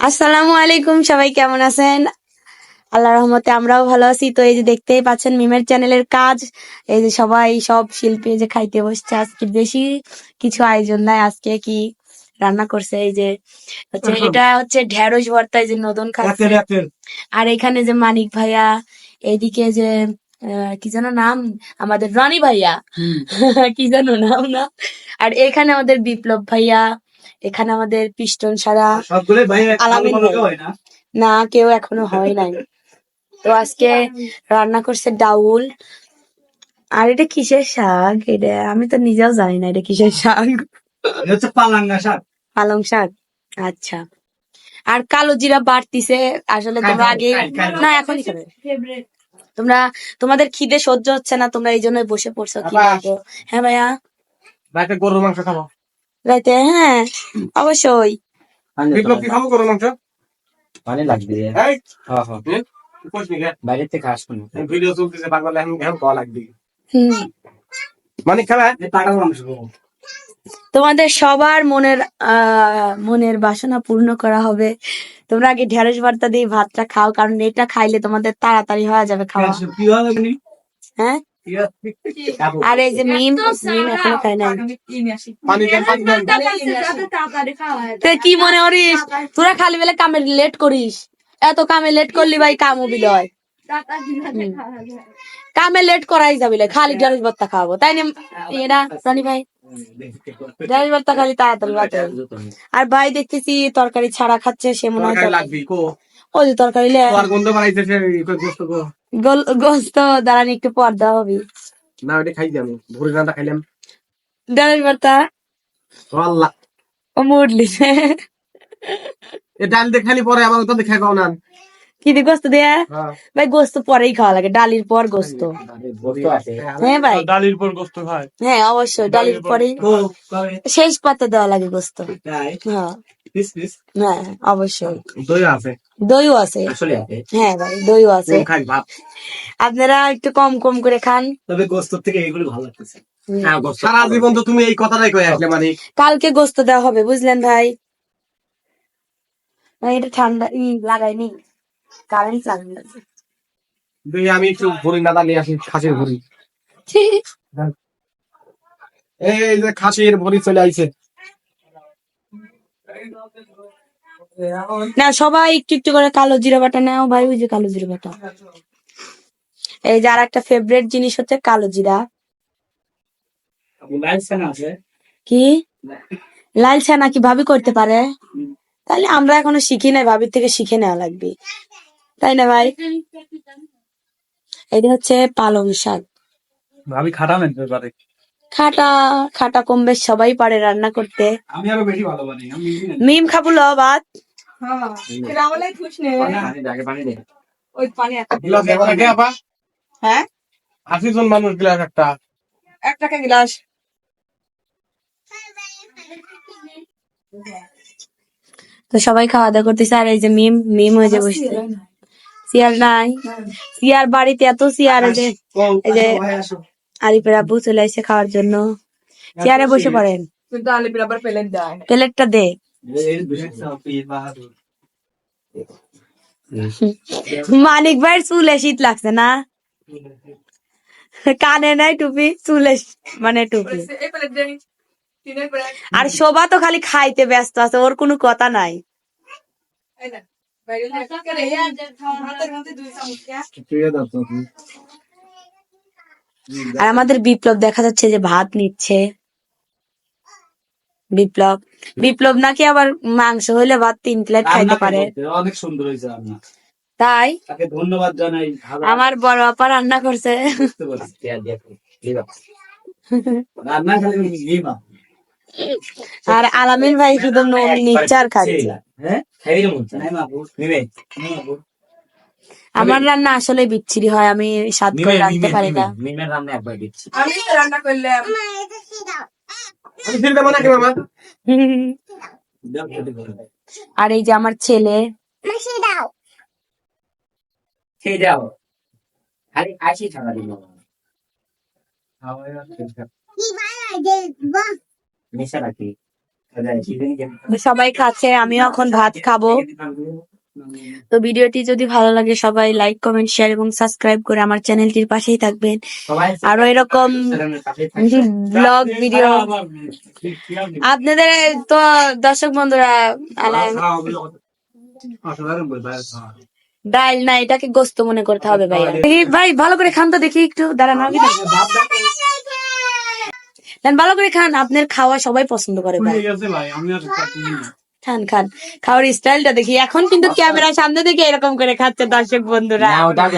আসসালামু আলাইকুম সবাই কেমন আছেন? আল্লাহ রহমতে আমরাও ভালো আছি। তো এই যে দেখতেই পাচ্ছেন মিমের চ্যানেলের কাজ। এই যে সবাই সব শিল্পী যে খাইতে বসছে আজকে বেশি কিছু আয়োজন নাই। আজকে কি রান্না করছে? এই যে হচ্ছে এটা হচ্ছে ঢেঁড়স ভর্তা এই যে নতুন খাচ্ছে। আর এখানে যে মানিক ভাইয়া এইদিকে যে আহ, কি যেন নাম? আমাদের রনি ভাইয়া। কি যেন নাম না? আর এখানে আমাদের বিপ্লব ভাইয়া এখানে আমাদের পিস্টন সারা আলামিন। হয় না। না কেউ এখনও হয় নাই। তো আজকে রান্না করছে ডাউল। আর এটা কিসের শাক এটা? আমি তো নিজেও জানি না এটা কিসের শাক। হচ্ছে পালাঙ্গা শাক। পালং শাক? আচ্ছা। আর কালো জিরা বাড়তিছে। আসলে তোমরা আগে। না এখনই খাবে। তোমরা তোমাদের খিদে সহ্য হচ্ছে না তোমরা এই জন্যই বসে পড়ছো কি হ্যাঁ ভাইয়া? গরুর মাংস খাব। রাইতে হ্যাঁ অবশ্যই। বিপ্লব কি খাব মাংস? মানে লাগবে। এই হ্যাঁ হ্যাঁ বাইরে থেকে আসবেন ভিডিও চলতেছে পাগল এখন লাগবে। মানে খাবে টাকার মাংস তোমাদের সবার মনের আহ মনের বাসনা পূর্ণ করা হবে। তোমরা আগে ঢেঁড়স ভর্তা দিয়ে ভাতটা খাও কারণ এটা খাইলে তোমাদের তাড়াতাড়ি হয়ে যাবে খাওয়া। কি হবে নি হ্যাঁ? আর এই যে মিম মিম এখনও খায় নাই। পানি দেন পানি দেন। তুই কি মনে করিস? তোরা খালি বেলা কামে লেট করিস। এত কামে লেট করলি ভাই কামও বিলয়। কামে লেট করাই যাবি লে, খালি ঢেঁড়স ভর্তা খাব তাই না এরা রনি ভাই? ঢেঁড়স ভর্তা খালি তাড়াতাড়ি আর ভাই দেখতেছি তরকারি ছাড়া খাচ্ছে সে মনে হয় ওই যে তরকারি গোস্ত দাঁড়ানি একটু গোস্ত দেওয়া একটু পর্দা হবে। না ওটা খাই যাব ভোরে রান্না খাইলাম। ডালের ভর্তা আল্লাহ ও মুরলি। এ ডাল দেখালি খালি পরে আমার তো দেখা না। কি দিয়ে গোস্ত দেয়া হ্যাঁ। ভাই গোস্ত পরেই খাওয়া লাগে ডালির পর গোস্ত। হ্যাঁ ভাই। ডালির পর গোস্ত খায়। হ্যাঁ অবশ্যই ডালির পরেই শেষ পাতে দেওয়া লাগে গোস্ত। হ্যাঁ। হ্যাঁ অবশ্যই। দই আছে। দইও আছে। হ্যাঁ ভাই দইও আছে। আপনারা একটু কম কম করে খান। তবে গোস্ত থেকে এগুলো ভালো লাগতেছে। হুম। হ্যাঁ গোস্ত সারা জীবন তো তুমি এই কথাটাই কয়ে আসলে মানে। কালকে গোস্ত দেওয়া হবে বুঝলেন ভাই? ভাই এটা ঠান্ডা ই লাগাইনি কারেন্ট লাগবে। দুই আমি একটু ভরি নাদা নিয়ে আসি খাসির ভরি এই যে খাসির ভরি চলে আইছে। না সবাই একটু একটু করে কালো জিরা বাটা নেও ভাই ওই যে কালো জিরা বাটা। এই যে আর একটা ফেভারিট জিনিস হচ্ছে কালো জিরা। কি? লাল চা নাকি ভাবি করতে পারে? তাহলে আমরা এখনও শিখি নাই ভাবির থেকে শিখে নেওয়া লাগবে। তাই না ভাই? এটা হচ্ছে পালং শাক। ভাবি খাটা পারে খাটা খাটা কম বেশ সবাই পারে রান্না করতে। আমি আরও বেশি ভালো বানি আমি মিম খাব ল ভাত। পানি দে, আগে পানি দে। গ্লাস এবার আগে আপা। হ্যাঁ? আশি জন মানুষ গ্লাস একটা। এক টাকা গ্লাস? তো সবাই খাওয়া দাওয়া করতেছে আর এই যে মিম মিম হয়ে যে বসছে। চেয়ার নাই চেয়ার বাড়িতে এত চেয়ার এই যে এই যে আরিফের আব্বু চলে আসছে খাওয়ার জন্য চেয়ারে বসে পড়েন কিন্তু আলিপির আবার প্লেট দেয় প্লেটটা দে মানিক ভাইয়ের চুলে শীত লাগছে না কানে নাই টুপি চুলে মানে টুপি আর শোভা তো খালি খাইতে ব্যস্ত আছে ওর কোনো কথা নাই আর আমাদের বিপ্লব দেখা যাচ্ছে যে ভাত নিচ্ছে বিপ্লব বিপ্লব নাকি আবার মাংস হইলে ভাত তিন প্লেট খাইতে পারে অনেক সুন্দর হয়েছে রান্না তাই তাকে ধন্যবাদ জানাই আমার বড় আপা রান্না করছে। রান্না খালি আর আলামিন ভাই শুধু নুন নিচ্ছে খাচ্ছে। হ্যাঁ? মাবু আমার রান্না আসলে বিচ্ছিরি হয় আমি স্বাদ করে রাখতে পারি না। রান্না একবার আমি রান্না আর এই যে আমার ছেলে। খেয়ে যাও। খালি সবাই খাচ্ছে আমিও এখন ভাত খাব। তো ভিডিওটি যদি ভালো লাগে সবাই লাইক কমেন্ট শেয়ার এবং সাবস্ক্রাইব করে আমার চ্যানেলটির পাশেই থাকবেন। আরও এরকম ব্লগ ভিডিও আপনাদের তো দর্শক বন্ধুরা ডাল না এটাকে গোস্ত মনে করতে হবে ভাই ভাই ভালো করে খান তো দেখি একটু দাঁড়ান আমি। দেন ভালো করে খান আপনার খাওয়া সবাই পছন্দ করে ভাই। গেছে ভাই আমি আর খান খান। খাওয়ার স্টাইলটা দেখি। এখন কিন্তু ক্যামেরার সামনে থেকে এরকম করে খাচ্ছে দর্শক বন্ধুরা। ওটা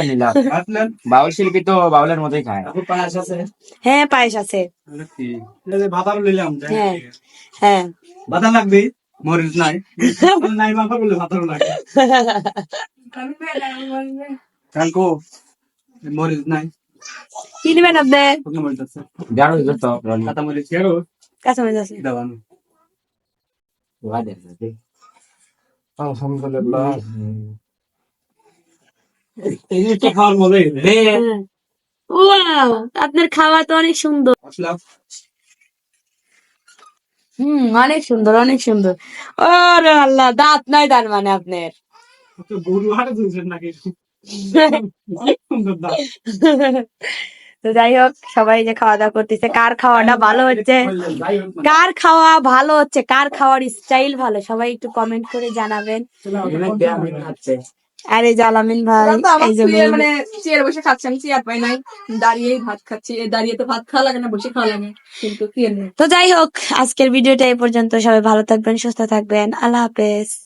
বাউল শিল্পী তো বাউলের মতোই খায়। পায়েস আছে? হ্যাঁ পায়েস আছে। হ্যাঁ হ্যাঁ। ভাতা লাগবে? মরিচ নাই। নাই মাথা বলে লাগবে কালকো মরিচ নাই। কি নেবেন আপনি? কাঁচামরিচ আছে আলহামদুলিল্লাহ আপনার খাওয়া তো অনেক সুন্দর। হুম অনেক সুন্দর অনেক সুন্দর। ও আল্লাহ দাঁত নাই তার মানে আপনার। গরু হাটে নাকি? তো যাই হোক সবাই যে খাওয়া দাওয়া করতেছে কার খাওয়াটা ভালো হচ্ছে। কার খাওয়া ভালো হচ্ছে? কার খাওয়ার স্টাইল ভালো? সবাই একটু কমেন্ট করে জানাবেন। আর জালামিন ভাই এই যে মানে চেয়ারে বসে খাচ্ছে আমি চেয়ার পাই নাই। দাঁড়িয়েই ভাত খাচ্ছি দাঁড়িয়ে তো ভাত খাওয়া লাগে না বসে খাওয়া লাগে কিন্তু তো যাই হোক আজকের ভিডিওটা এই পর্যন্ত। সবাই ভালো থাকবেন সুস্থ থাকবেন। আল্লাহ হাফেজ।